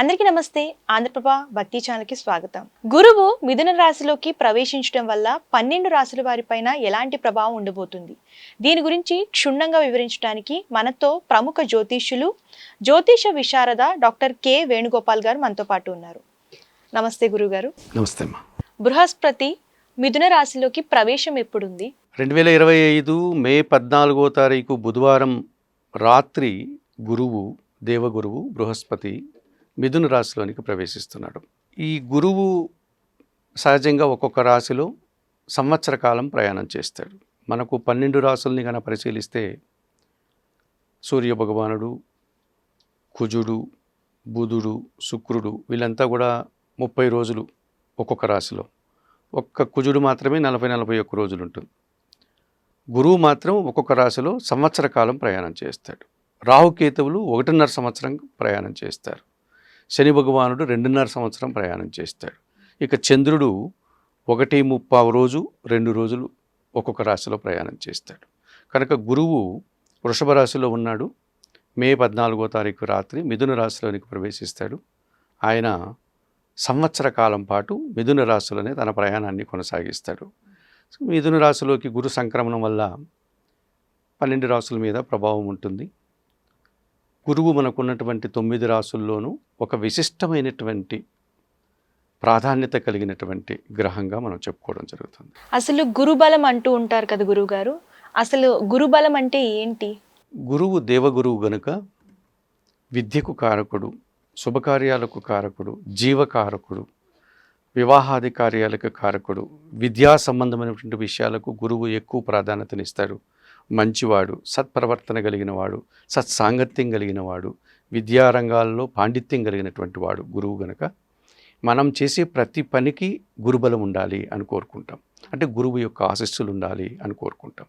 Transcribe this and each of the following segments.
అందరికీ నమస్తే. ఆంధ్రప్రభ భక్తి ఛానల్కి స్వాగతం. గురువు మిథున రాశిలోకి ప్రవేశించడం వల్ల పన్నెండు రాశుల వారిపైన ఎలాంటి ప్రభావం ఉండబోతుంది? దీని గురించి క్షుణ్ణంగా వివరించడానికి మనతో ప్రముఖ జ్యోతిష్యులు జ్యోతిష విశారద డాక్టర్ కె వేణుగోపాల్ గారు మనతో పాటు ఉన్నారు. నమస్తే గురుగారు. నమస్తే అమ్మా. బృహస్పతి మిథున రాశిలోకి ప్రవేశం ఎప్పుడుంది? రెండు వేల ఇరవై ఐదు మే పద్నాలుగో తారీఖు బుధవారం రాత్రి గురువు దేవగురువు బృహస్పతి మిథున రాశిలోనికి ప్రవేశిస్తున్నాడు. ఈ గురువు సహజంగా ఒక్కొక్క రాశిలో సంవత్సర కాలం ప్రయాణం చేస్తాడు. మనకు పన్నెండు రాసుల్ని కనుక పరిశీలిస్తే సూర్య భగవానుడు కుజుడు బుధుడు శుక్రుడు వీళ్ళంతా కూడా ముప్పై రోజులు ఒక్కొక్క రాశిలో. ఒక్క కుజుడు మాత్రమే నలభై నలభై ఒక్క రోజులు ఉంటుంది. గురువు మాత్రం ఒక్కొక్క రాశిలో సంవత్సర కాలం ప్రయాణం చేస్తాడు. రాహుకేతువులు ఒకటిన్నర సంవత్సరం ప్రయాణం చేస్తారు. శని భగవానుడు రెండున్నర సంవత్సరం ప్రయాణం చేస్తాడు. ఇక చంద్రుడు ఒకటి ముప్పావు రోజు రెండు రోజులు ఒక్కొక్క రాశిలో ప్రయాణం చేస్తాడు. కనుక గురువు వృషభ రాశిలో ఉన్నాడు. మే పద్నాలుగో తారీఖు రాత్రి మిథున రాశిలోనికి ప్రవేశిస్తాడు. ఆయన సంవత్సర కాలం పాటు మిథున రాశిలోనే తన ప్రయాణాన్ని కొనసాగిస్తాడు. మిథున రాశిలోకి గురు సంక్రమణం వల్ల పన్నెండు రాసుల మీద ప్రభావం ఉంటుంది. గురువు మనకున్నటువంటి తొమ్మిది రాసుల్లోనూ ఒక విశిష్టమైనటువంటి ప్రాధాన్యత కలిగినటువంటి గ్రహంగా మనం చెప్పుకోవడం జరుగుతుంది. అసలు గురుబలం అంటూ ఉంటారు కదా గురుగారు అసలు గురుబలం అంటే ఏంటి? గురువు దేవగురువు గనుక విద్యకు కారకుడు శుభకార్యాలకు కారకుడు జీవకారకుడు వివాహాది కార్యాలకు కారకుడు విద్యా సంబంధమైనటువంటి విషయాలకు గురువు ఎక్కువ ప్రాధాన్యతనిస్తాడు. మంచివాడు సత్ప్రవర్తన కలిగిన వాడు సత్సాంగత్యం కలిగిన విద్యారంగాల్లో పాండిత్యం కలిగినటువంటి వాడు గురువు గనక మనం చేసే ప్రతి పనికి గురుబలం ఉండాలి అని కోరుకుంటాం. అంటే గురువు యొక్క ఆశస్సులు ఉండాలి అని కోరుకుంటాం.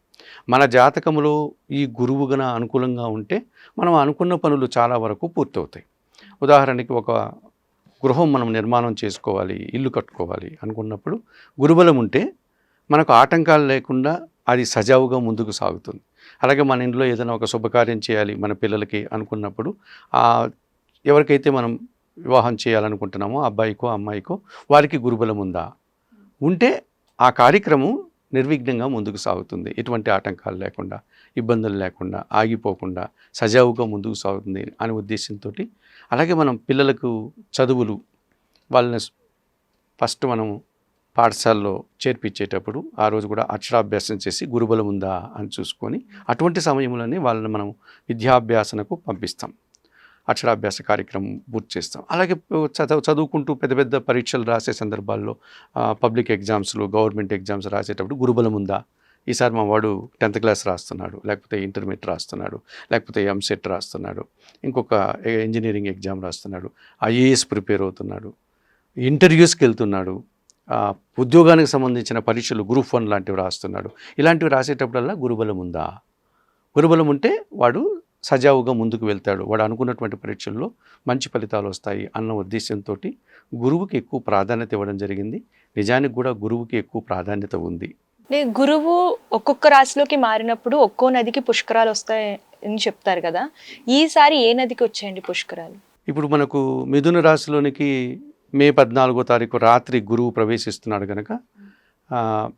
మన జాతకములో ఈ గురువు గన అనుకూలంగా ఉంటే మనం అనుకున్న పనులు చాలా వరకు పూర్తవుతాయి. ఉదాహరణకి ఒక గృహం మనం నిర్మాణం చేసుకోవాలి ఇల్లు కట్టుకోవాలి అనుకున్నప్పుడు గురుబలం ఉంటే మనకు ఆటంకాలు లేకుండా అది సజావుగా ముందుకు సాగుతుంది. అలాగే మన ఇంట్లో ఏదైనా ఒక శుభకార్యం చేయాలి మన పిల్లలకి అనుకున్నప్పుడు ఎవరికైతే మనం వివాహం చేయాలనుకుంటున్నామో అబ్బాయికో అమ్మాయికో వారికి గురుబలం ఉందా? ఉంటే ఆ కార్యక్రమం నిర్విఘ్నంగా ముందుకు సాగుతుంది. ఎటువంటి ఆటంకాలు లేకుండా ఇబ్బందులు లేకుండా ఆగిపోకుండా సజావుగా ముందుకు సాగుతుంది అనే ఉద్దేశంతో అలాగే మనం పిల్లలకు చదువులు వాళ్ళని ఫస్ట్ మనం పాఠశాలలో చేర్పించేటప్పుడు ఆ రోజు కూడా అక్షరాభ్యాసం చేసి గురుబలం ఉందా అని చూసుకొని అటువంటి సమయంలోనే వాళ్ళని మనం విద్యాభ్యాసనకు పంపిస్తాం. అక్షరాభ్యాస కార్యక్రమం పూర్తి చేస్తాం. అలాగే చదువు చదువుకుంటూ పెద్ద పెద్ద పరీక్షలు రాసే సందర్భాల్లో పబ్లిక్ ఎగ్జామ్స్లో గవర్నమెంట్ ఎగ్జామ్స్ రాసేటప్పుడు గురుబలం ఉందా? ఈసారి మా వాడు టెన్త్ క్లాస్ రాస్తున్నాడు లేకపోతే ఇంటర్మీడియట్ రాస్తున్నాడు లేకపోతే ఎంసెట్ రాస్తున్నాడు ఇంకొక ఇంజనీరింగ్ ఎగ్జామ్ రాస్తున్నాడు ఐఏఎస్ ప్రిపేర్ అవుతున్నాడు ఇంటర్వ్యూస్కి వెళ్తున్నాడు ఉద్యోగానికి సంబంధించిన పరీక్షలు గ్రూప్ వన్ లాంటివి రాస్తున్నాడు. ఇలాంటివి రాసేటప్పుడల్లా గురుబలం ఉందా? గురుబలం ఉంటే వాడు సజావుగా ముందుకు వెళ్తాడు. వాడు అనుకున్నటువంటి పరీక్షల్లో మంచి ఫలితాలు వస్తాయి అన్న ఉద్దేశంతో గురువుకి ఎక్కువ ప్రాధాన్యత ఇవ్వడం జరిగింది. నిజానికి కూడా గురువుకి ఎక్కువ ప్రాధాన్యత ఉంది. గురువు ఒక్కొక్క రాశిలోకి మారినప్పుడు ఒక్కో నదికి పుష్కరాలు వస్తాయని చెప్తారు కదా. ఈసారి ఏ నదికి వచ్చాయండి పుష్కరాలు? ఇప్పుడు మనకు మిథున రాశిలోనికి మే పద్నాలుగో తారీఖు రాత్రి గురువు ప్రవేశిస్తున్నాడు కనుక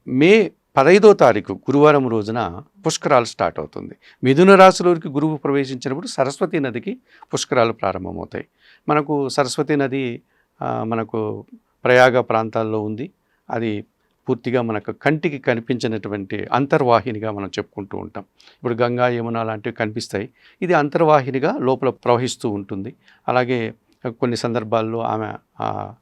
మే పదైదో తారీఖు గురువారం రోజున పుష్కరాలు స్టార్ట్ అవుతుంది. మిథున రాశిలోకి గురువు ప్రవేశించినప్పుడు సరస్వతి నదికి పుష్కరాలు ప్రారంభమవుతాయి. మనకు సరస్వతి నది మనకు ప్రయాగ ప్రాంతాల్లో ఉంది. అది పూర్తిగా మనకు కంటికి కనిపించినటువంటి అంతర్వాహినిగా మనం చెప్పుకుంటూ ఉంటాం. ఇప్పుడు గంగా యమున లాంటివి కనిపిస్తాయి. ఇది అంతర్వాహినిగా లోపల ప్రవహిస్తూ ఉంటుంది. అలాగే కొన్ని సందర్భాల్లో ఆమె ఆ-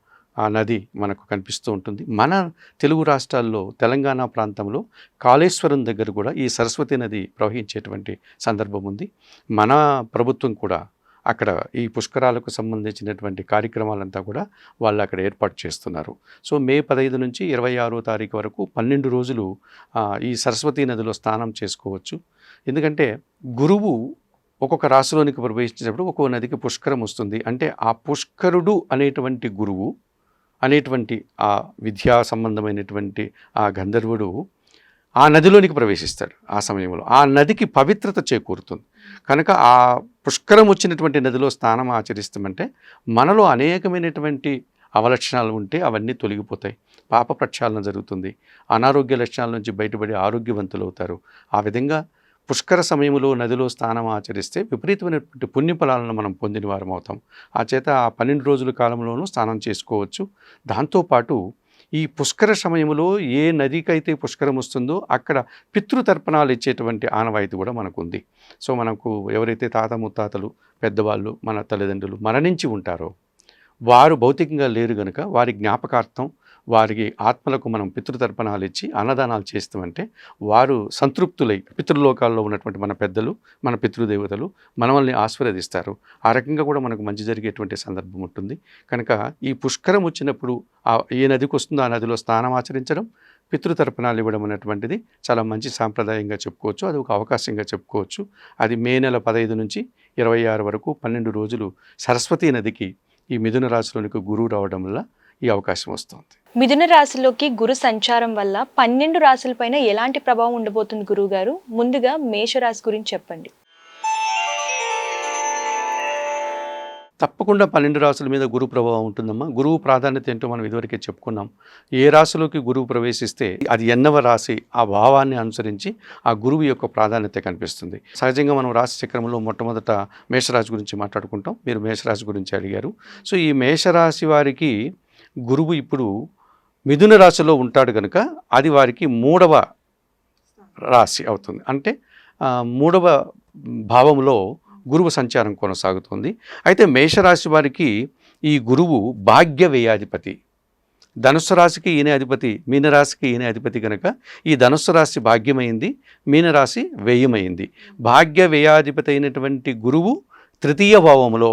నది మనకు కనిపిస్తూ ఉంటుంది. మన తెలుగు రాష్ట్రాల్లో తెలంగాణ ప్రాంతంలో కాళేశ్వరం దగ్గర కూడా ఈ సరస్వతి నది ప్రవహించేటువంటి సందర్భం ఉంది. మన ప్రభుత్వం కూడా అక్కడ ఈ పుష్కరాలకు సంబంధించినటువంటి కార్యక్రమాలంతా కూడా వాళ్ళు అక్కడ ఏర్పాటు చేస్తున్నారు. సో మే పదహైదు నుంచి ఇరవై ఆరో తారీఖు వరకు పన్నెండు రోజులు ఈ సరస్వతీ నదిలో స్నానం చేసుకోవచ్చు. ఎందుకంటే గురువు ఒక్కొక్క రాశిలోనికి ప్రవేశించినప్పుడు ఒక్కో నదికి పుష్కరం వస్తుంది. అంటే ఆ పుష్కరుడు అనేటువంటి గురువు అనేటువంటి ఆ విద్యా సంబంధమైనటువంటి ఆ గంధర్వుడు ఆ నదిలోనికి ప్రవేశిస్తాడు ఆ సమయంలో. ఆ నదికి పవిత్రత చేకూరుతుంది. కనుక ఆ పుష్కరం వచ్చినటువంటి నదిలో స్నానం ఆచరిస్తామంటే మనలో అనేకమైనటువంటి అవలక్షణాలు ఉంటే అవన్నీ తొలగిపోతాయి. పాప ప్రక్షాళన జరుగుతుంది. అనారోగ్య లక్షణాల నుంచి బయటపడి ఆరోగ్యవంతులు అవుతారు ఆ విధంగా పుష్కర సమయంలో నదిలో స్నానం ఆచరిస్తే విపరీతమైనటువంటి పుణ్యఫలాలను మనం పొందిన వారం అవుతాం. ఆ చేత ఆ పన్నెండు రోజుల కాలంలోనూ స్నానం చేసుకోవచ్చు. దాంతోపాటు ఈ పుష్కర సమయంలో ఏ నదికైతే పుష్కరం వస్తుందో అక్కడ పితృతర్పణాలు ఇచ్చేటువంటి ఆనవాయితీ కూడా మనకు ఉంది సో మనకు ఎవరైతే తాత ముత్తాతలు పెద్దవాళ్ళు మన తల్లిదండ్రులు మరణించి ఉంటారో వారు భౌతికంగా లేరు గనుక వారి జ్ఞాపకార్థం వారికి ఆత్మలకు మనం పితృతర్పణాలు ఇచ్చి అన్నదానాలు చేస్తామంటే వారు సంతృప్తులై పితృలోకాల్లో ఉన్నటువంటి మన పెద్దలు మన పితృదేవతలు మనల్ని ఆశీర్వదిస్తారు. ఆ రకంగా కూడా మనకు మంచి జరిగేటువంటి సందర్భం ఉంటుంది. కనుక ఈ పుష్కరం వచ్చినప్పుడు ఏ నదికి వస్తుందో ఆ నదిలో స్నానం ఆచరించడం పితృతర్పణాలు ఇవ్వడం అనేటువంటిది చాలా మంచి సాంప్రదాయంగా చెప్పుకోవచ్చు. అది ఒక అవకాశంగా చెప్పుకోవచ్చు. అది మే నెల పదహైదు నుంచి ఇరవై ఆరు వరకు పన్నెండు రోజులు సరస్వతీ నదికి ఈ మిథున రాశిలోనికి గురువు రావడం వల్ల ఈ అవకాశం వస్తుంది. మిథున రాశిలోకి గురు సంచారం వల్ల పన్నెండు రాశులపైన ఎలాంటి ప్రభావం ఉండబోతుంది గురువు గారు ముందుగా మేషరాశి గురించి చెప్పండి. తప్పకుండా పన్నెండు రాసుల మీద గురు ప్రభావం ఉంటుందమ్మా. గురువు ప్రాధాన్యత ఏంటో మనం ఇదివరకే చెప్పుకున్నాం. ఏ రాశిలోకి గురువు ప్రవేశిస్తే అది ఎన్నవ రాశి ఆ భావాన్ని అనుసరించి ఆ గురువు యొక్క ప్రాధాన్యత కనిపిస్తుంది. సహజంగా మనం రాశి చక్రంలో మొట్టమొదట మేషరాశి గురించి మాట్లాడుకుంటాం. మీరు మేషరాశి గురించి అడిగారు. సో ఈ మేషరాశి వారికి గురువు ఇప్పుడు మిథున రాశిలో ఉంటాడు కనుక అది వారికి మూడవ రాశి అవుతుంది. అంటే మూడవ భావంలో గురువు సంచారం కొనసాగుతుంది. అయితే మేషరాశి వారికి ఈ గురువు భాగ్య వ్యయాధిపతి ధనుస్సు రాశికి ఈయన అధిపతి మీనరాశికి ఈయన అధిపతి కనుక ఈ ధనుస్సు రాశి భాగ్యమైంది మీనరాశి వ్యయమైంది. భాగ్య వ్యయాధిపతి అయినటువంటి గురువు తృతీయ భావంలో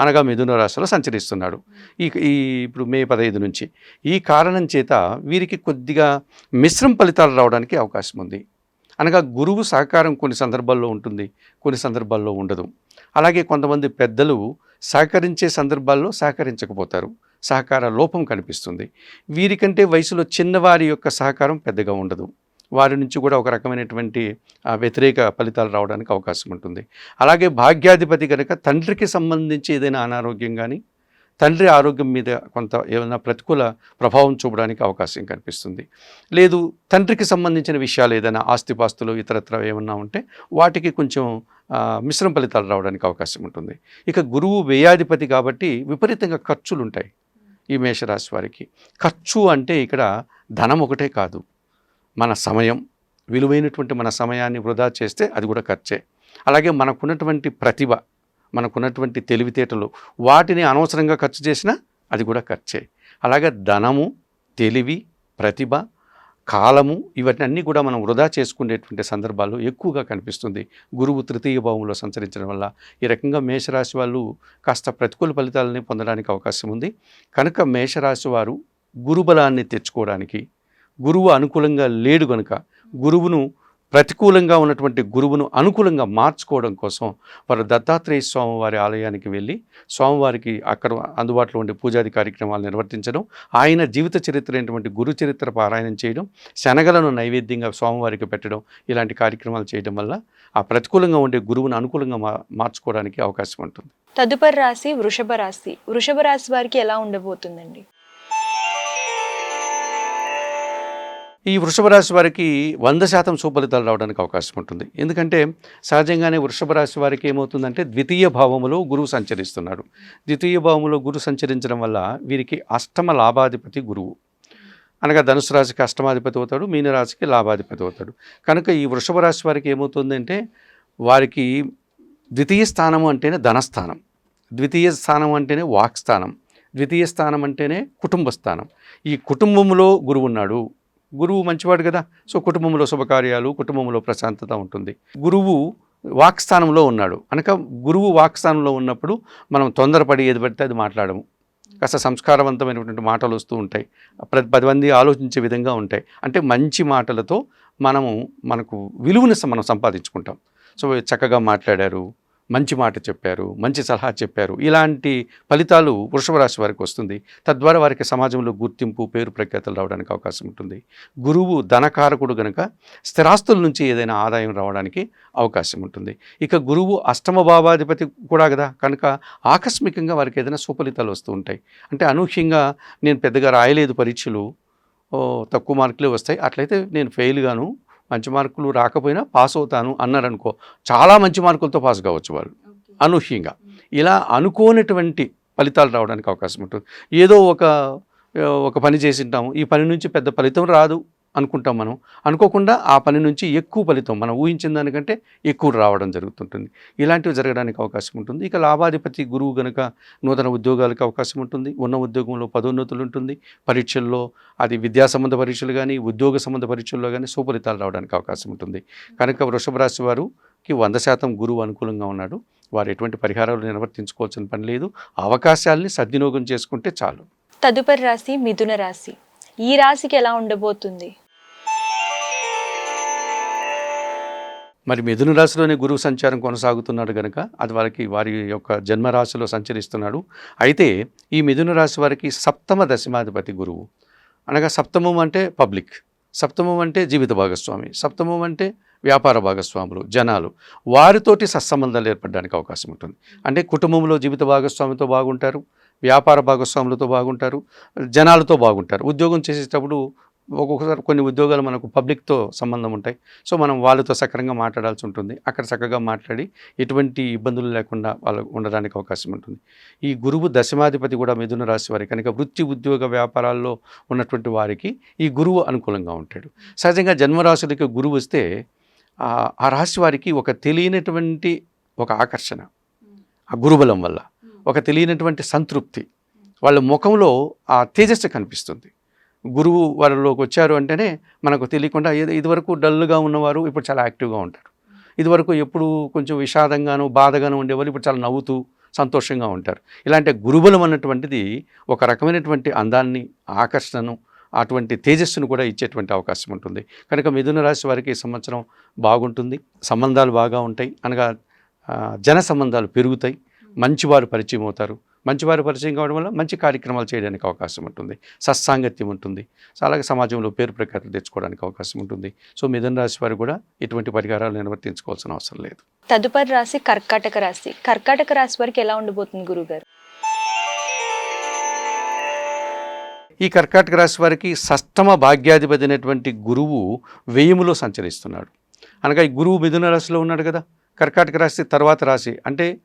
అనగా మిథున రాశిలో సంచరిస్తున్నాడు. ఈ ఈ ఇప్పుడు మే పదహైదు నుంచి. ఈ కారణం చేత వీరికి కొద్దిగా మిశ్రమ ఫలితాలు రావడానికి అవకాశం ఉంది. అనగా గురువు సహకారం కొన్ని సందర్భాల్లో ఉంటుంది కొన్ని సందర్భాల్లో ఉండదు. అలాగే కొంతమంది పెద్దలు సహకరించే సందర్భాల్లో సహకరించకపోతారు. సహకార లోపం కనిపిస్తుంది. వీరికంటే వయసులో చిన్నవారి యొక్క సహకారం పెద్దగా ఉండదు. వారి నుంచి కూడా ఒక రకమైనటువంటి వ్యతిరేక ఫలితాలు రావడానికి అవకాశం ఉంటుంది. అలాగే భాగ్యాధిపతి కనుక తండ్రికి సంబంధించి ఏదైనా అనారోగ్యం కానీ తండ్రి ఆరోగ్యం మీద కొంత ఏమైనా ప్రతికూల ప్రభావం చూపడానికి అవకాశం కనిపిస్తుంది. లేదు తండ్రికి సంబంధించిన విషయాలు ఏదైనా ఆస్తిపాస్తులు ఇతరత్ర ఏమన్నా ఉంటే వాటికి కొంచెం మిశ్రమ ఫలితాలు రావడానికి అవకాశం ఉంటుంది. ఇక గురువు వ్యయాధిపతి కాబట్టి విపరీతంగా ఖర్చులు ఉంటాయి ఈ మేషరాశి వారికి. ఖర్చు అంటే ఇక్కడ ధనం ఒకటే కాదు. మన సమయం విలువైనటువంటి మన సమయాన్ని వృధా చేస్తే అది కూడా ఖర్చే. అలాగే మనకున్నటువంటి ప్రతిభ మనకున్నటువంటి తెలివితేటలు వాటిని అనవసరంగా ఖర్చు చేసినా అది కూడా ఖర్చే. అలాగే ధనము తెలివి ప్రతిభ కాలము ఇవన్నీ కూడా మనం వృధా చేసుకునేటువంటి సందర్భాలు ఎక్కువగా కనిపిస్తుంది. గురువు తృతీయ భావంలో సంచరించడం వల్ల ఈ రకంగా మేషరాశి వాళ్ళు కాస్త ప్రతికూల ఫలితాలని పొందడానికి అవకాశం ఉంది. కనుక మేషరాశి వారు గురుబలాన్ని తెచ్చుకోవడానికి గురువు అనుకూలంగా లేడు గనుక గురువును ప్రతికూలంగా ఉన్నటువంటి గురువును అనుకూలంగా మార్చుకోవడం కోసం వారు దత్తాత్రేయ స్వామివారి ఆలయానికి వెళ్ళి స్వామివారికి అక్కడ అందుబాటులో ఉండే పూజాది కార్యక్రమాలు నిర్వర్తించడం ఆయన జీవిత చరిత్ర అయినటువంటి గురు చరిత్ర పారాయణం చేయడం శనగలను నైవేద్యంగా స్వామివారికి పెట్టడం ఇలాంటి కార్యక్రమాలు చేయడం వల్ల ఆ ప్రతికూలంగా ఉండే గురువును అనుకూలంగా మా మార్చుకోవడానికి అవకాశం ఉంటుంది. తదుపరి రాశి వృషభ రాశి. వృషభ రాశి వారికి ఎలా ఉండబోతుందండి? ఈ వృషభ రాశి వారికి వంద శాతం సుఫలితాలు రావడానికి అవకాశం ఉంటుంది. ఎందుకంటే సహజంగానే వృషభ రాశి వారికి ఏమవుతుందంటే ద్వితీయ భావములో గురువు సంచరిస్తున్నాడు ద్వితీయ భావములో గురువు సంచరించడం వల్ల వీరికి అష్టమ లాభాధిపతి గురువు. అనగా ధనుసు రాశికి అష్టమాధిపతి అవుతాడు మీనరాశికి లాభాధిపతి అవుతాడు. కనుక ఈ వృషభ రాశి వారికి ఏమవుతుందంటే వారికి ద్వితీయ స్థానం అంటేనే ధనస్థానం ద్వితీయ స్థానం అంటేనే వాక్స్థానం ద్వితీయ స్థానం అంటేనే కుటుంబ స్థానం ఈ కుటుంబంలో గురువు ఉన్నాడు. గురువు మంచివాడు కదా. సో కుటుంబంలో శుభకార్యాలు కుటుంబంలో ప్రశాంతత ఉంటుంది. గురువు వాక్స్థానంలో ఉన్నాడు. అనక గురువు వాక్స్థానంలో ఉన్నప్పుడు మనం తొందరపడి ఏది పడితే అది మాట్లాడము. కాస్త సంస్కారవంతమైనటువంటి మాటలు వస్తూ ఉంటాయి. ప్రతి పది మంది ఆలోచించే విధంగా ఉంటాయి. అంటే మంచి మాటలతో మనము మనకు విలువను మనం సంపాదించుకుంటాం. సో చక్కగా మాట్లాడారు. మంచి మాట చెప్పారు మంచి సలహా చెప్పారు. ఇలాంటి ఫలితాలు వృషభ రాశి వారికి వస్తుంది. తద్వారా వారికి సమాజంలో గుర్తింపు పేరు ప్రఖ్యాతలు రావడానికి అవకాశం ఉంటుంది. గురువు ధనకారకుడు గనుక స్థిరాస్తుల నుంచి ఏదైనా ఆదాయం రావడానికి అవకాశం ఉంటుంది. ఇక గురువు అష్టమ భావాధిపతి కూడా కదా కనుక ఆకస్మికంగా వారికి ఏదైనా సుఫలితాలు వస్తూ ఉంటాయి. అంటే అనూహ్యంగా నేను పెద్దగా రాయలేదు పరీక్షలు తక్కువ మార్కులే వస్తాయి. అట్లయితే నేను ఫెయిల్ గాను మంచి మార్కులు రాకపోయినా పాస్ అవుతాను అన్నారనుకో చాలా మంచి మార్కులతో పాస్ కావచ్చు వాళ్ళు. అనూహ్యంగా. ఇలా అనుకోనటువంటి ఫలితాలు రావడానికి అవకాశం ఉంటుంది. ఏదో ఒక ఒక పని చేసి ఉంటాము. ఈ పని నుంచి పెద్ద ఫలితం రాదు. అనుకుంటాం మనం. అనుకోకుండా ఆ పని నుంచి ఎక్కువ ఫలితం మనం ఊహించిన దానికంటే ఎక్కువ రావడం జరుగుతుంటుంది. ఇలాంటివి జరగడానికి అవకాశం ఉంటుంది. ఇక లాభాధిపతి గురువు గనుక నూతన ఉద్యోగాలకు అవకాశం ఉంటుంది. ఉన్న ఉద్యోగంలో పదోన్నతులు ఉంటుంది. పరీక్షల్లో అది విద్యా సంబంధ పరీక్షలు కానీ ఉద్యోగ సంబంధ పరీక్షల్లో కానీ సుఫలితాలు రావడానికి అవకాశం ఉంటుంది. కనుక వృషభ రాశి వారికి వంద శాతం గురువు అనుకూలంగా ఉన్నాడు. వారు ఎటువంటి పరిహారాలు నిర్వర్తించుకోవాల్సిన పని లేదు. అవకాశాలని సద్వినియోగం చేసుకుంటే చాలు. తదుపరి రాశి మిథున రాశి. ఈ రాశికి ఎలా ఉండబోతుంది? మరి మిథున రాశిలోనే గురువు సంచారం కొనసాగుతున్నాడు కనుక అది వారికి వారి యొక్క జన్మరాశిలో సంచరిస్తున్నాడు. అయితే ఈ మిథున రాశి వారికి సప్తమ దశమాధిపతి గురువు. అనగా సప్తమం అంటే పబ్లిక్ సప్తమం అంటే జీవిత భాగస్వామి సప్తమం అంటే వ్యాపార భాగస్వాములు జనాలు. వారితోటి సత్సంబంధాలు ఏర్పడడానికి అవకాశం ఉంటుంది. అంటే కుటుంబంలో జీవిత భాగస్వామితో బాగుంటారు వ్యాపార భాగస్వాములతో బాగుంటారు జనాలతో బాగుంటారు. ఉద్యోగం చేసేటప్పుడు ఒక్కొక్కసారి కొన్ని ఉద్యోగాలు మనకు పబ్లిక్తో సంబంధం ఉంటాయి. సో మనం వాళ్ళతో సక్రంగా మాట్లాడాల్సి ఉంటుంది. అక్కడ చక్కగా మాట్లాడి ఎటువంటి ఇబ్బందులు లేకుండా వాళ్ళు ఉండడానికి అవకాశం ఉంటుంది. ఈ గురువు దశమాధిపతి కూడా మిథున రాశి వారి. కనుక వృత్తి ఉద్యోగ వ్యాపారాల్లో ఉన్నటువంటి వారికి ఈ గురువు అనుకూలంగా ఉంటాడు. సహజంగా జన్మరాశులకి గురువు వస్తే ఆ- ఆ రాశి వారికి ఒక తెలియనటువంటి ఒక ఆకర్షణ. ఆ గురుబలం వల్ల. ఒక తెలియనటువంటి సంతృప్తి. వాళ్ళ ముఖంలో ఆ తేజస్సు కనిపిస్తుంది. గురువు వాళ్ళలోకి వచ్చారు అంటేనే మనకు తెలియకుండా ఏదో ఇదివరకు డల్గా ఉన్నవారు ఇప్పుడు చాలా యాక్టివ్గా ఉంటారు. ఇదివరకు ఎప్పుడు కొంచెం విషాదంగాను బాధగాను ఉండేవాళ్ళు ఇప్పుడు చాలా నవ్వుతూ సంతోషంగా ఉంటారు. ఇలాంటి గురుబలం అన్నటువంటిది ఒక రకమైనటువంటి అందాన్ని ఆకర్షణను అటువంటి తేజస్సును కూడా ఇచ్చేటువంటి అవకాశం ఉంటుంది. కనుక మిథున రాశి వారికి ఈ సంవత్సరం బాగుంటుంది. సంబంధాలు బాగా ఉంటాయి. అనగా జన సంబంధాలు పెరుగుతాయి. మంచివారు పరిచయం అవుతారు. మంచివారు పరిచయం కావడం వల్ల మంచి కార్యక్రమాలు చేయడానికి అవకాశం ఉంటుంది. సత్సాంగత్యం ఉంటుంది. సో అలాగే సమాజంలో పేరు ప్రఖ్యాతులు తెచ్చుకోవడానికి అవకాశం ఉంటుంది. సో మిథున రాశి వారు కూడా ఎటువంటి పరిహారాలు నిర్వర్తించుకోవాల్సిన అవసరం లేదు. తదుపరి రాశి కర్కాటక రాశి. కర్కాటక రాశి వారికి ఎలా ఉండబోతుంది గురుగారు? ఈ కర్కాటక రాశి వారికి షష్టమ భాగ్యాధిపతి అయినటువంటి గురువు వ్యయములో సంచరిస్తున్నాడు. అనగా ఈ గురువు మిథున రాశిలో ఉన్నాడు కదా. కర్కాటక రాశి తర్వాత రాశి. అంటే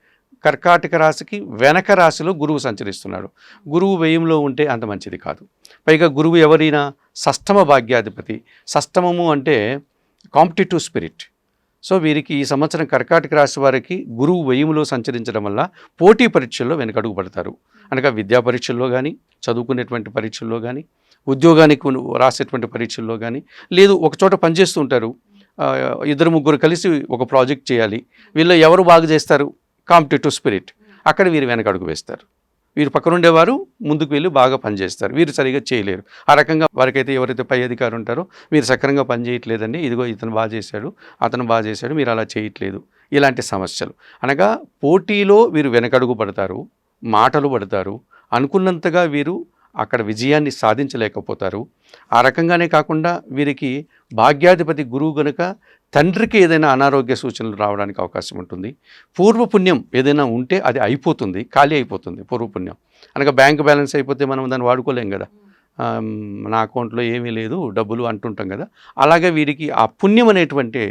కర్కాటక రాశికి వెనక రాశిలో గురువు సంచరిస్తున్నాడు. గురువు వ్యయంలో ఉంటే అంత మంచిది కాదు. పైగా గురువు ఎవరైనా సష్టమ భాగ్యాధిపతి. సష్టమము అంటే కాంపిటేటివ్ స్పిరిట్. సో వీరికి ఈ సంవత్సరం కర్కాటక రాశి వారికి గురువు వ్యయములో సంచరించడం వల్ల పోటీ పరీక్షల్లో వెనకడుగు పడతారు. అనగా విద్యా పరీక్షల్లో కానీ చదువుకునేటువంటి పరీక్షల్లో కానీ ఉద్యోగానికి రాసేటువంటి పరీక్షల్లో కానీ లేదు ఒకచోట పనిచేస్తూ ఉంటారు. ఇద్దరు ముగ్గురు కలిసి ఒక ప్రాజెక్ట్ చేయాలి. వీళ్ళు ఎవరు బాగా చేస్తారు? Competitive spirit. అక్కడ వీరు వెనకడుగు వేస్తారు. వీరు పక్కన ఉండేవారు ముందుకు వెళ్ళి బాగా పనిచేస్తారు. వీరు సరిగా చేయలేరు. ఆ రకంగా వారికైతే ఎవరైతే పై అధికారులు ఉంటారో మీరు సక్రంగా పనిచేయట్లేదండి ఇదిగో ఇతను బాగా చేశాడు అతను బాగా చేశాడు మీరు అలా చేయట్లేదు. ఇలాంటి సమస్యలు. అనగా పోటీలో వీరు వెనకడుగు పడతారు మాటలు పడతారు అనుకున్నంతగా వీరు అక్కడ విజయాన్ని సాధించలేకపోతారు. ఆ రకంగానే కాకుండా వీరికి భాగ్యాధిపతి గురువు గనుక తండ్రికి ఏదైనా అనారోగ్య సూచనలు రావడానికి అవకాశం ఉంటుంది. పూర్వపుణ్యం ఏదైనా ఉంటే అది అయిపోతుంది ఖాళీ అయిపోతుంది పూర్వపుణ్యం. అనగా బ్యాంక్ బ్యాలెన్స్ అయిపోతే మనం దాన్ని వాడుకోలేం కదా. నా అకౌంట్లో ఏమీ లేదు డబ్బులు అంటుంటాం కదా. అలాగే వీరికి ఆ పుణ్యం అనేటువంటి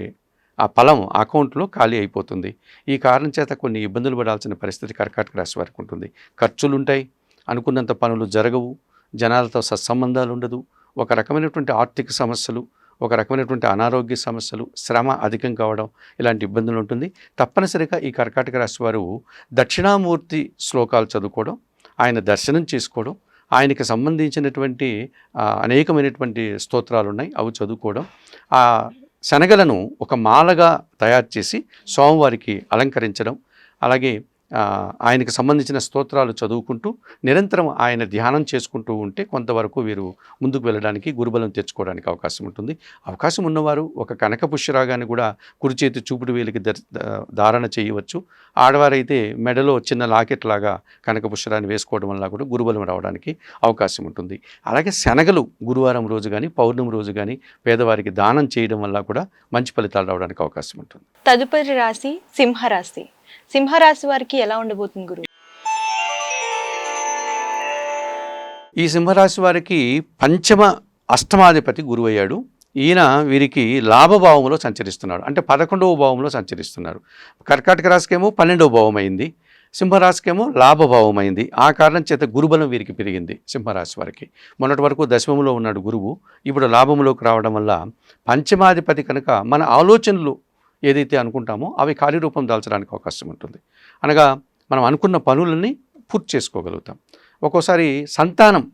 ఆ ఫలం అకౌంట్లో ఖాళీ అయిపోతుంది. ఈ కారణం చేత కొన్ని ఇబ్బందులు పడాల్సిన పరిస్థితి కర్కాటక రాశి వారికి ఉంటుంది. ఖర్చులు ఉంటాయి అనుకున్నంత పనులు జరగవు. జనాలతో సత్సంబంధాలు ఉండదు. ఒక రకమైనటువంటి ఆర్థిక సమస్యలు ఒక రకమైనటువంటి అనారోగ్య సమస్యలు శ్రమ అధికం కావడం ఇలాంటి ఇబ్బందులు ఉంటుంది. తప్పనిసరిగా ఈ కర్కాటక రాశి వారు దక్షిణామూర్తి శ్లోకాలు చదువుకోవడం ఆయన దర్శనం చేసుకోవడం ఆయనకి సంబంధించినటువంటి అనేకమైనటువంటి స్తోత్రాలు ఉన్నాయి అవి చదువుకోవడం. ఆ శనగలను ఒక మాలగా తయారు చేసి స్వామివారికి అలంకరించడం. అలాగే ఆయనకు సంబంధించిన స్తోత్రాలు చదువుకుంటూ నిరంతరం ఆయన ధ్యానం చేసుకుంటూ ఉంటే కొంతవరకు వీరు ముందుకు వెళ్ళడానికి గురుబలం తెచ్చుకోవడానికి అవకాశం ఉంటుంది. అవకాశం ఉన్నవారు ఒక కనక పుష్యరాగాన్ని కూడా కుడి చేతి చూపుడు వేలికి ధారణ చేయవచ్చు. ఆడవారైతే మెడలో చిన్న లాకెట్ లాగా కనక పుష్యరాన్ని వేసుకోవడం వల్ల కూడా గురుబలం రావడానికి అవకాశం ఉంటుంది. అలాగే శనగలు గురువారం రోజు కానీ పౌర్ణమి రోజు కానీ పేదవారికి దానం చేయడం వల్ల కూడా మంచి ఫలితాలు రావడానికి అవకాశం ఉంటుంది. తదుపరి రాశి సింహరాశి. సింహరాశి వారికి ఎలా ఉండబోతుంది గురువు ఈ సింహరాశి వారికి పంచమ అష్టమాధిపతి గురువయ్యాడు. ఈయన వీరికి లాభభావంలో సంచరిస్తున్నాడు. అంటే పదకొండవ భావంలో సంచరిస్తున్నారు. కర్కాటక రాశికేమో పన్నెండవ భావం అయింది సింహరాశికేమో లాభభావం అయింది ఆ కారణం చేత గురుబలం వీరికి పెరిగింది సింహరాశి వారికి. మొన్నటి వరకు దశమంలో ఉన్నాడు గురువు. ఇప్పుడు లాభంలోకి రావడం వల్ల పంచమాధిపతి కనుక మన ఆలోచనలు ఏదైతే అనుకుంటామో అవి కార్యరూపం దాల్చడానికి అవకాశం ఉంటుంది. అనగా మనం అనుకున్న పనులని పూర్తి చేసుకోగలుగుతాం. ఒక్కోసారి సంతానం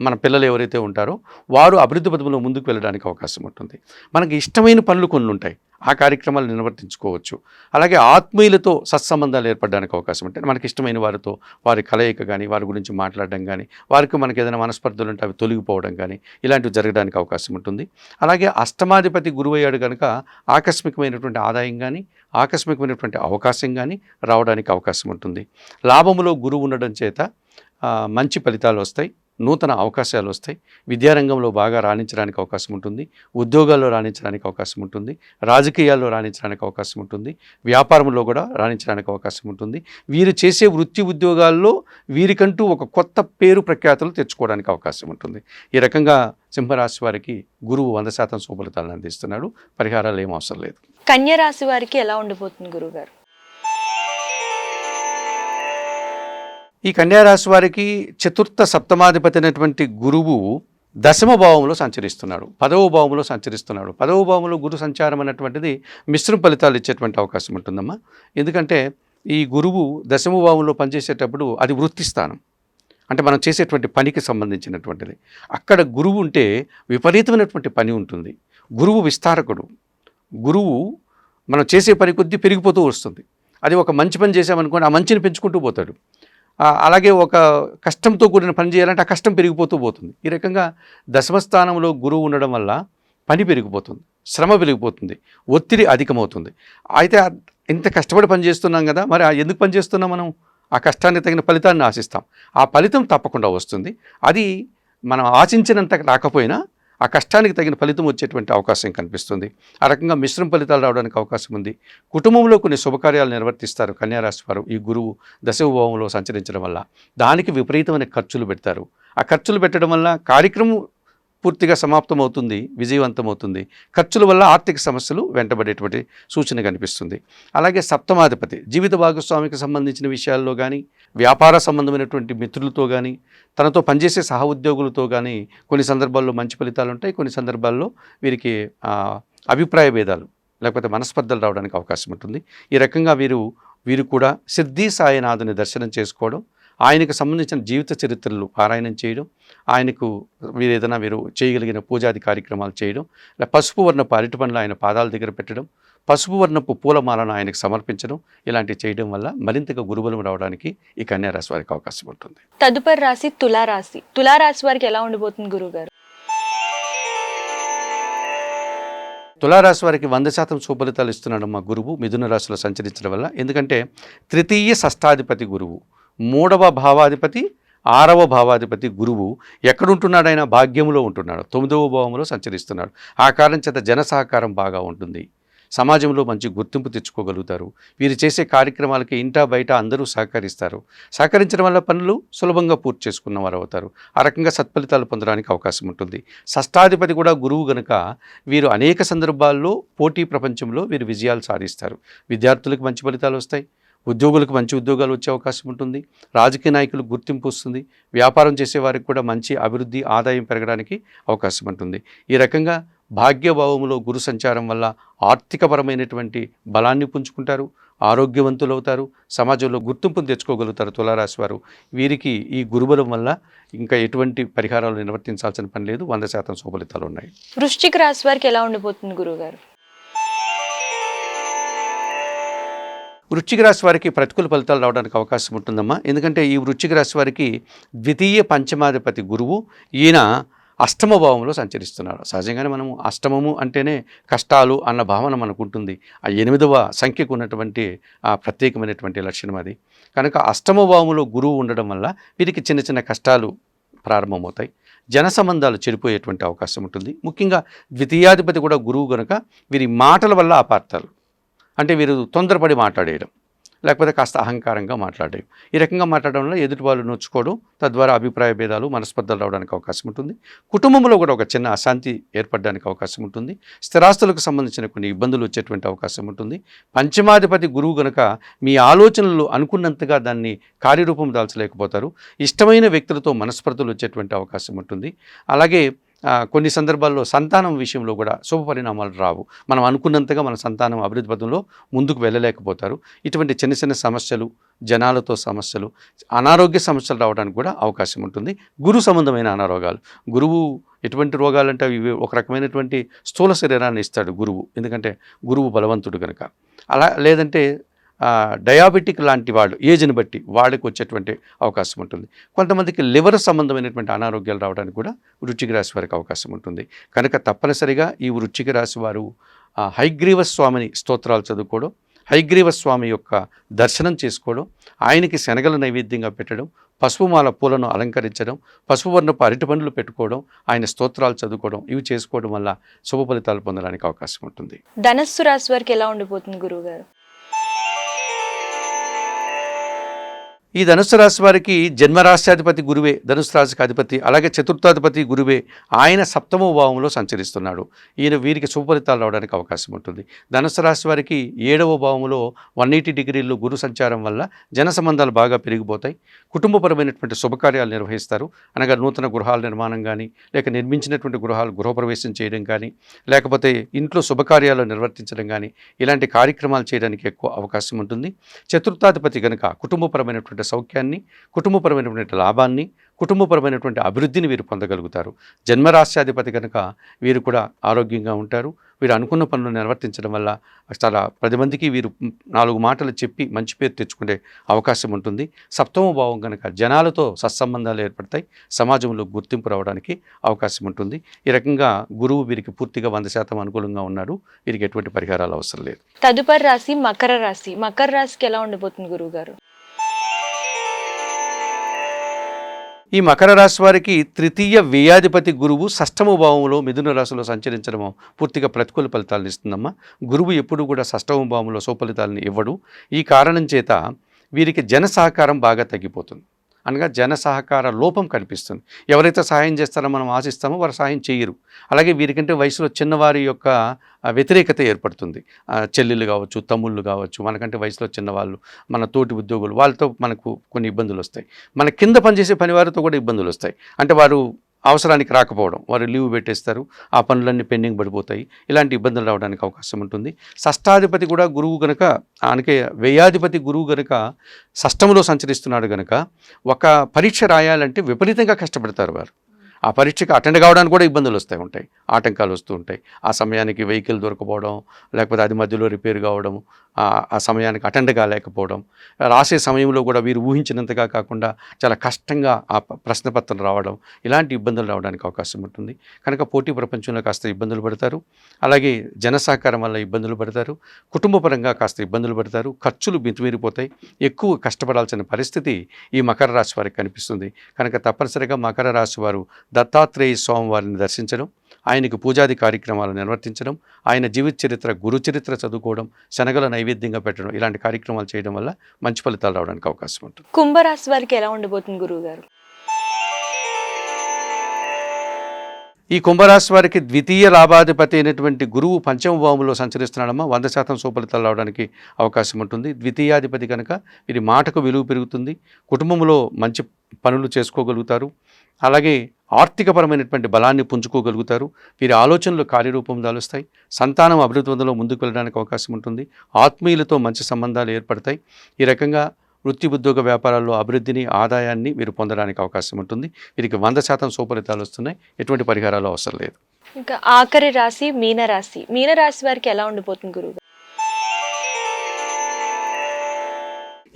మన పిల్లలు ఎవరైతే ఉంటారో వారు అభివృద్ధి పథంలో ముందుకు వెళ్ళడానికి అవకాశం ఉంటుంది. మనకి ఇష్టమైన పనులు కొన్ని ఉంటాయి ఆ కార్యక్రమాలు నిర్వర్తించుకోవచ్చు. అలాగే ఆత్మీయులతో సత్సంబంధాలు ఏర్పడడానికి అవకాశం ఉంటే మనకి ఇష్టమైన వారితో వారి కలయిక కానీ వారి గురించి మాట్లాడడం కానీ వారికి మనకి ఏదైనా మనస్పర్ధలు ఉంటే అవి తొలగిపోవడం కానీ ఇలాంటివి జరగడానికి అవకాశం ఉంటుంది. అలాగే అష్టమాధిపతి గురువయ్యాడు కనుక ఆకస్మికమైనటువంటి ఆదాయం కానీ ఆకస్మికమైనటువంటి అవకాశం కానీ రావడానికి అవకాశం ఉంటుంది. లాభములో గురువు ఉండడం చేత మంచి ఫలితాలు వస్తాయి. నూతన అవకాశాలు వస్తాయి. విద్యారంగంలో బాగా రాణించడానికి అవకాశం ఉంటుంది. ఉద్యోగాల్లో రాణించడానికి అవకాశం ఉంటుంది. రాజకీయాల్లో రాణించడానికి అవకాశం ఉంటుంది. వ్యాపారంలో కూడా రాణించడానికి అవకాశం ఉంటుంది. వీరు చేసే వృత్తి ఉద్యోగాల్లో వీరికంటూ ఒక కొత్త పేరు ప్రఖ్యాతులు తెచ్చుకోవడానికి అవకాశం ఉంటుంది. ఈ రకంగా సింహరాశి వారికి గురువు వంద శాతం శుభలితాలను అందిస్తున్నాడు. పరిహారాలు ఏం అవసరం లేదు. కన్యరాశి వారికి ఎలా ఉండబోతుంది గురువు ఈ కన్యారాశి వారికి చతుర్థ సప్తమాధిపతి అయినటువంటి గురువు దశమ భావంలో సంచరిస్తున్నాడు. పదవ భావంలో సంచరిస్తున్నాడు. పదవ భావంలో గురు సంచారం అన్నటువంటిది మిశ్రమ ఫలితాలు ఇచ్చేటువంటి అవకాశం ఉంటుందమ్మా. ఎందుకంటే ఈ గురువు దశమ భావంలో పనిచేసేటప్పుడు అది వృత్తి స్థానం. అంటే మనం చేసేటువంటి పనికి సంబంధించినటువంటిది. అక్కడ గురువు ఉంటే విపరీతమైనటువంటి పని ఉంటుంది. గురువు విస్తారకుడు. గురువు మనం చేసే పని కొద్దీ పెరిగిపోతూ వస్తుంది. అది ఒక మంచి పని చేసామనుకోండి ఆ మంచిని పెంచుకుంటూ పోతాడు. అలాగే ఒక కష్టంతో కూడిన పని చేయాలంటే ఆ కష్టం పెరిగిపోతూ పోతుంది. ఈ రకంగా దశమస్థానంలో గురువు ఉండడం వల్ల పని పెరిగిపోతుంది శ్రమ పెరిగిపోతుంది ఒత్తిడి అధికమవుతుంది. అయితే ఇంత కష్టపడి పని చేస్తున్నాం కదా మరి ఎందుకు పని చేస్తున్నాం మనం? ఆ కష్టానికి తగిన ఫలితాన్ని ఆశిస్తాం. ఆ ఫలితం తప్పకుండా వస్తుంది. అది మనం ఆశించినంత రాకపోయినా ఆ కష్టానికి తగిన ఫలితం వచ్చేటువంటి అవకాశం కనిపిస్తుంది. ఆ రకంగా మిశ్రమ ఫలితాలు రావడానికి అవకాశం ఉంది. కుటుంబంలో కొన్ని శుభకార్యాలు నిర్వర్తిస్తారు. కన్యారాశి వారు ఈ గురువు దశభావంలో సంచరించడం వల్ల దానికి విపరీతమైన ఖర్చులు పెడతారు. ఆ ఖర్చులు పెట్టడం వల్ల కార్యక్రమం పూర్తిగా సమాప్తమవుతుంది విజయవంతమవుతుంది. ఖర్చుల వల్ల ఆర్థిక సమస్యలు వెంటబడేటువంటి సూచన కనిపిస్తుంది. అలాగే సప్తమాధిపతి జీవిత భాగస్వామికి సంబంధించిన విషయాల్లో కానీ వ్యాపార సంబంధమైనటువంటి మిత్రులతో కానీ తనతో పనిచేసే సహ ఉద్యోగులతో కానీ కొన్ని సందర్భాల్లో మంచి ఫలితాలు ఉంటాయి. కొన్ని సందర్భాల్లో వీరికి అభిప్రాయ భేదాలు లేకపోతే మనస్పర్ధలు రావడానికి అవకాశం ఉంటుంది. ఈ రకంగా వీరు వీరు కూడా సిద్ధి సాయినాథుని దర్శనం చేసుకోవడం ఆయనకు సంబంధించిన జీవిత చరిత్రలు పారాయణం చేయడం ఆయనకు వీరు ఏదైనా వీరు చేయగలిగిన పూజాది కార్యక్రమాలు చేయడం పసుపు వర్ణపు అరటి పండ్లు ఆయన పాదాల దగ్గర పెట్టడం పసుపు వర్ణపు పూలమాలను ఆయనకు సమర్పించడం ఇలాంటివి చేయడం వల్ల మరింతగా గురుబలం రావడానికి ఈ కన్యారాశి వారికి అవకాశం ఉంటుంది. తదుపరి రాశి తులారాశి. తులారాశి వారికి ఎలా ఉండబోతుంది గురువు గారు తులారాశి వారికి వంద శాతం సుఫలితాలు ఇస్తున్నాడు మా గురువు మిథున రాశిలో సంచరించడం వల్ల. ఎందుకంటే తృతీయ షష్టాధిపతి గురువు. మూడవ భావాధిపతి ఆరవ భావాధిపతి గురువు. ఎక్కడుంటున్నాడు ఆయన భాగ్యములో ఉంటున్నాడు. తొమ్మిదవ భావంలో సంచరిస్తున్నాడు. ఆ కారణం చేత జన సహకారం బాగా ఉంటుంది. సమాజంలో మంచి గుర్తింపు తెచ్చుకోగలుగుతారు. వీరు చేసే కార్యక్రమాలకి ఇంటా బయట అందరూ సహకరిస్తారు. సహకరించడం వల్ల పనులు సులభంగా పూర్తి చేసుకున్న వారు అవుతారు ఆ రకంగా సత్ఫలితాలు పొందడానికి అవకాశం ఉంటుంది. షష్టాధిపతి కూడా గురువు గనుక వీరు అనేక సందర్భాల్లో పోటీ ప్రపంచంలో వీరు విజయాలు సాధిస్తారు. విద్యార్థులకు మంచి ఫలితాలు వస్తాయి. ఉద్యోగులకు మంచి ఉద్యోగాలు వచ్చే అవకాశం ఉంటుంది. రాజకీయ నాయకులకు గుర్తింపు వస్తుంది. వ్యాపారం చేసేవారికి కూడా మంచి అభివృద్ధి ఆదాయం పెరగడానికి అవకాశం ఉంటుంది. ఈ రకంగా భాగ్యభావములో గురు సంచారం వల్ల ఆర్థికపరమైనటువంటి బలాన్ని పుంజుకుంటారు ఆరోగ్యవంతులు అవుతారు సమాజంలో గుర్తింపును తెచ్చుకోగలుగుతారు తులారాశి వారు. వీరికి ఈ గురుబలం వల్ల ఇంకా ఎటువంటి పరిహారాలు నిర్వర్తించాల్సిన పని లేదు. వంద శాతం శుభలితాలు ఉన్నాయి. వృశ్చిక రాశి వారికి ఎలా ఉండిపోతుంది గురువు వృశ్చిక రాశి వారికి ప్రతికూల ఫలితాలు రావడానికి అవకాశం ఉంటుందమ్మా. ఎందుకంటే ఈ వృశ్చిక రాశి వారికి ద్వితీయ పంచమాధిపతి గురువు ఈయన అష్టమ భావంలో సంచరిస్తున్నాడు. సహజంగానే మనము అష్టమము అంటేనే కష్టాలు అన్న భావన మనకు ఉంటుంది. ఆ ఎనిమిదవ సంఖ్యకు ఉన్నటువంటి ఆ ప్రత్యేకమైనటువంటి లక్షణం అది. కనుక అష్టమ భావంలో గురువు ఉండడం వల్ల వీరికి చిన్న చిన్న కష్టాలు ప్రారంభమవుతాయి. జన సంబంధాలు చెడిపోయేటువంటి అవకాశం ఉంటుంది. ముఖ్యంగా ద్వితీయాధిపతి కూడా గురువు కనుక వీరి మాటల వల్ల అపార్థాలు. అంటే వీరు తొందరపడి మాట్లాడేయడం లేకపోతే కాస్త అహంకారంగా మాట్లాడేవి ఈ రకంగా మాట్లాడడం వల్ల ఎదుటి వాళ్ళు నొచ్చుకోవడం తద్వారా అభిప్రాయ భేదాలు మనస్పర్ధలు రావడానికి అవకాశం ఉంటుంది. కుటుంబంలో కూడా ఒక చిన్న అశాంతి ఏర్పడడానికి అవకాశం ఉంటుంది. స్థిరాస్తులకు సంబంధించిన కొన్ని ఇబ్బందులు వచ్చేటువంటి అవకాశం ఉంటుంది. పంచమాధిపతి గురువు గనుక మీ ఆలోచనలు అనుకున్నంతగా దాన్ని కార్యరూపం దాల్చలేకపోతారు. ఇష్టమైన వ్యక్తులతో మనస్పర్ధలు వచ్చేటువంటి అవకాశం ఉంటుంది. అలాగే కొన్ని సందర్భాల్లో సంతానం విషయంలో కూడా శుభ పరిణామాలు రావు. మనం అనుకున్నంతగా మన సంతానం అభివృద్ధి పథంలో ముందుకు వెళ్ళలేకపోతారు. ఇటువంటి చిన్న చిన్న సమస్యలు జనాలతో సమస్యలు అనారోగ్య సమస్యలు రావడానికి కూడా అవకాశం ఉంటుంది. గురు సంబంధమైన అనారోగాలు. గురువు ఎటువంటి రోగాలంటే ఇవి ఒక రకమైనటువంటి స్థూల శరీరాన్ని ఇస్తాడు గురువు. ఎందుకంటే గురువు బలవంతుడు కనుక అలా లేదంటే డయాబెటిక్ లాంటి వాళ్ళు ఏజ్ని బట్టి వాళ్ళకి వచ్చేటువంటి అవకాశం ఉంటుంది. కొంతమందికి లివర్ సంబంధమైనటువంటి అనారోగ్యాలు రావడానికి కూడా వృచ్చిక రాశి వారికి అవకాశం ఉంటుంది. కనుక తప్పనిసరిగా ఈ వృచ్చిక రాశి వారు హైగ్రీవ స్వామిని స్తోత్రాలు చదువుకోవడం హైగ్రీవ స్వామి యొక్క దర్శనం చేసుకోవడం ఆయనకి శనగల నైవేద్యంగా పెట్టడం పసుపుమాల పూలను అలంకరించడం పసుపు వర్ణపు అరటి పండ్లు పెట్టుకోవడం ఆయన స్తోత్రాలు చదువుకోవడం ఇవి చేసుకోవడం వల్ల శుభ ఫలితాలు పొందడానికి అవకాశం ఉంటుంది. ధనస్సు రాశి వారికి ఎలా ఉండిపోతుంది గురువు ఈ ధనుసు రాశి వారికి జన్మరాశ్యాధిపతి గురువే ధనుసు రాశికి అధిపతి అలాగే చతుర్థాధిపతి గురువే ఆయన సప్తమ భావంలో సంచరిస్తున్నాడు. ఈయన వీరికి శుభఫలితాలు రావడానికి అవకాశం ఉంటుంది. ధనుసు రాశి వారికి ఏడవ భావంలో వన్ ఎయిటీ డిగ్రీలు గురు సంచారం వల్ల జన సంబంధాలు బాగా పెరిగిపోతాయి. కుటుంబపరమైనటువంటి శుభకార్యాలు నిర్వహిస్తారు. అనగా నూతన గృహాల నిర్మాణం కానీ లేక నిర్మించినటువంటి గృహాలు గృహప్రవేశం చేయడం కానీ లేకపోతే ఇంట్లో శుభకార్యాలు నిర్వర్తించడం కానీ ఇలాంటి కార్యక్రమాలు చేయడానికి ఎక్కువ అవకాశం ఉంటుంది. చతుర్థాధిపతి కనుక కుటుంబపరమైనటువంటి సౌఖ్యాన్ని కుటుంబపరమైనటువంటి లాభాన్ని కుటుంబపరమైనటువంటి అభివృద్ధిని వీరు పొందగలుగుతారు. జన్మరాశ్యాధిపతి కనుక వీరు కూడా ఆరోగ్యంగా ఉంటారు. వీరు అనుకున్న పనులు నిర్వర్తించడం వల్ల చాలా పది మందికి వీరు నాలుగు మాటలు చెప్పి మంచి పేరు తెచ్చుకునే అవకాశం ఉంటుంది. సప్తమ భావం కనుక జనాలతో సత్సంబంధాలు ఏర్పడతాయి. సమాజంలో గుర్తింపు రావడానికి అవకాశం ఉంటుంది. ఈ రకంగా గురువు వీరికి పూర్తిగా వంద శాతం అనుకూలంగా ఉన్నారు వీరికి ఎటువంటి పరిహారాలు అవసరం లేదు. తదుపరి రాశి మకర రాశి. మకర రాశికి ఎలా ఉండబోతుంది గురువు గారు ఈ మకర రాశి వారికి తృతీయ వ్యయాధిపతి గురువు షష్టమ భావంలో మిథున రాశిలో సంచరించడం పూర్తిగా ప్రతికూల ఫలితాలను ఇస్తుందమ్మా. గురువు ఎప్పుడు కూడా షష్టమ భావంలో సుఫలితాలను ఇవ్వడు. ఈ కారణం చేత వీరికి జన సహకారం బాగా తగ్గిపోతుంది. అనగా జన సహకార లోపం కనిపిస్తుంది. ఎవరైతే సహాయం చేస్తారో మనం ఆశిస్తామో వారు సహాయం చేయరు. అలాగే వీరికంటే వయసులో చిన్నవారి యొక్క వ్యతిరేకత ఏర్పడుతుంది. చెల్లెళ్ళు కావచ్చు తమ్ముళ్ళు కావచ్చు మనకంటే వయసులో చిన్నవాళ్ళు మన తోటి ఉద్యోగులు వాళ్ళతో మనకు కొన్ని ఇబ్బందులు వస్తాయి. మన కింద పనిచేసే పనివారితో కూడా ఇబ్బందులు వస్తాయి. అంటే వారు అవసరానికి రాకపోవడం. వారు లీవ్ పెట్టేస్తారు. ఆ పనులన్నీ పెండింగ్ పడిపోతాయి. ఇలాంటి ఇబ్బందులు రావడానికి అవకాశం ఉంటుంది. షష్టాధిపతి కూడా గురువు గనక ఆయనకే వ్యయాధిపతి గురువు గనక షష్టంలో సంచరిస్తున్నాడు గనక ఒక పరీక్ష రాయాలంటే విపరీతంగా కష్టపడతారు వారు. ఆ పరీక్షకు అటెండ్ కావడానికి కూడా ఇబ్బందులు వస్తాయి ఉంటాయి. ఆటంకాలు వస్తూ ఉంటాయి. ఆ సమయానికి వెహికల్ దొరకపోవడం లేకపోతే అది మధ్యలో రిపేర్ కావడం ఆ సమయానికి అటెండ్ కాలేకపోవడం రాసే సమయంలో కూడా వీరు ఊహించినంతగా కాకుండా చాలా కష్టంగా ఆ ప- ప్రశ్నపత్రం రావడం ఇలాంటి ఇబ్బందులు రావడానికి అవకాశం ఉంటుంది. కనుక పోటీ ప్రపంచంలో కాస్త ఇబ్బందులు పడతారు. అలాగే జనసహకారం వల్ల ఇబ్బందులు పడతారు. కుటుంబపరంగా కాస్త ఇబ్బందులు పడతారు. ఖర్చులు మితిమీరిపోతాయి. ఎక్కువ కష్టపడాల్సిన పరిస్థితి ఈ మకర రాశి వారికి కనిపిస్తుంది. కనుక తప్పనిసరిగా మకర రాశి వారు దత్తాత్రేయ స్వామి వారిని దర్శించడం ఆయనకు పూజాది కార్యక్రమాలు నిర్వర్తించడం ఆయన జీవిత చరిత్ర గురు చరిత్ర చదువుకోవడం శనగల నైవేద్యంగా పెట్టడం ఇలాంటి కార్యక్రమాలు చేయడం వల్ల మంచి ఫలితాలు రావడానికి అవకాశం ఉంటుంది. కుంభరాశి వారికి ఎలా ఉండిపోతుంది గురువు గారు ఈ కుంభరాశి వారికి ద్వితీయ లాభాధిపతి అయినటువంటి గురువు పంచమ భావంలో సంచరిస్తున్నాడమ్మా. వంద శాతం సుఫలితాలు రావడానికి అవకాశం ఉంటుంది. ద్వితీయాధిపతి కనుక ఇది మాటకు విలువ పెరుగుతుంది. కుటుంబంలో మంచి పనులు చేసుకోగలుగుతారు. అలాగే ఆర్థికపరమైనటువంటి బలాన్ని పుంజుకోగలుగుతారు. వీరి ఆలోచనలు కార్యరూపం దాలుస్తాయి. సంతానం అభివృద్ధి వందలో ముందుకు వెళ్ళడానికి అవకాశం ఉంటుంది. ఆత్మీయులతో మంచి సంబంధాలు ఏర్పడతాయి. ఈ రకంగా వృత్తి ఉద్యోగ వ్యాపారాల్లో అభివృద్ధిని ఆదాయాన్ని వీరు పొందడానికి అవకాశం ఉంటుంది. వీరికి వంద శాతం సుఫలితాలు వస్తున్నాయి. ఎటువంటి పరిహారాలు అవసరం లేదు. ఇంకా ఆఖరి రాశి మీన రాశి మీన రాశి వారికి ఎలా ఉండిపోతుంది గురువు? గారు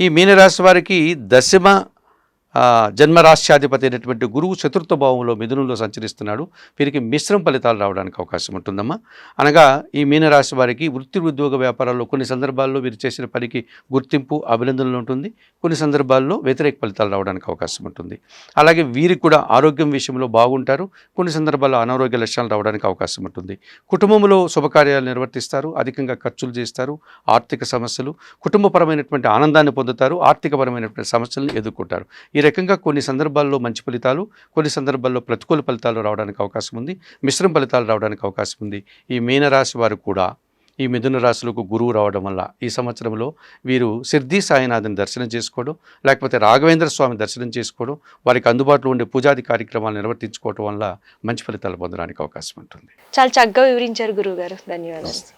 ఈ మీనరాశి వారికి దశమ జన్మరాశ్యాధిపతి అయినటువంటి గురువు చతుర్థ భావంలో మిథునంలో సంచరిస్తున్నాడు. వీరికి మిశ్రమ ఫలితాలు రావడానికి అవకాశం ఉంటుందమ్మా. అనగా ఈ మీనరాశి వారికి వృత్తి ఉద్యోగ వ్యాపారాల్లో కొన్ని సందర్భాల్లో వీరు చేసిన పనికి గుర్తింపు అభినందనలు ఉంటుంది. కొన్ని సందర్భాల్లో వ్యతిరేక ఫలితాలు రావడానికి అవకాశం ఉంటుంది. అలాగే వీరికి కూడా ఆరోగ్యం విషయంలో బాగుంటారు. కొన్ని సందర్భాల్లో అనారోగ్య లక్షణాలు రావడానికి అవకాశం ఉంటుంది. కుటుంబంలో శుభకార్యాలు నిర్వర్తిస్తారు. అధికంగా ఖర్చులు చేస్తారు. ఆర్థిక సమస్యలు కుటుంబపరమైనటువంటి ఆనందాన్ని పొందుతారు. ఆర్థికపరమైనటువంటి సమస్యలను ఎదుర్కొంటారు. ఈ రకంగా కొన్ని సందర్భాల్లో మంచి ఫలితాలు కొన్ని సందర్భాల్లో ప్రతికూల ఫలితాలు రావడానికి అవకాశం ఉంది. మిశ్రమ ఫలితాలు రావడానికి అవకాశం ఉంది. ఈ మీనరాశి వారు కూడా ఈ మిథున రాశులకు గురువు రావడం వల్ల ఈ సంవత్సరంలో వీరు సిద్ధి సాయినాథుని దర్శనం చేసుకోవడం లేకపోతే రాఘవేంద్ర స్వామి దర్శనం చేసుకోవడం వారికి అందుబాటులో ఉండే పూజాది కార్యక్రమాలు నిర్వర్తించుకోవడం వల్ల మంచి ఫలితాలు పొందడానికి అవకాశం ఉంటుంది. చాలా చక్కగా వివరించారు గురువు గారు ధన్యవాదాలు.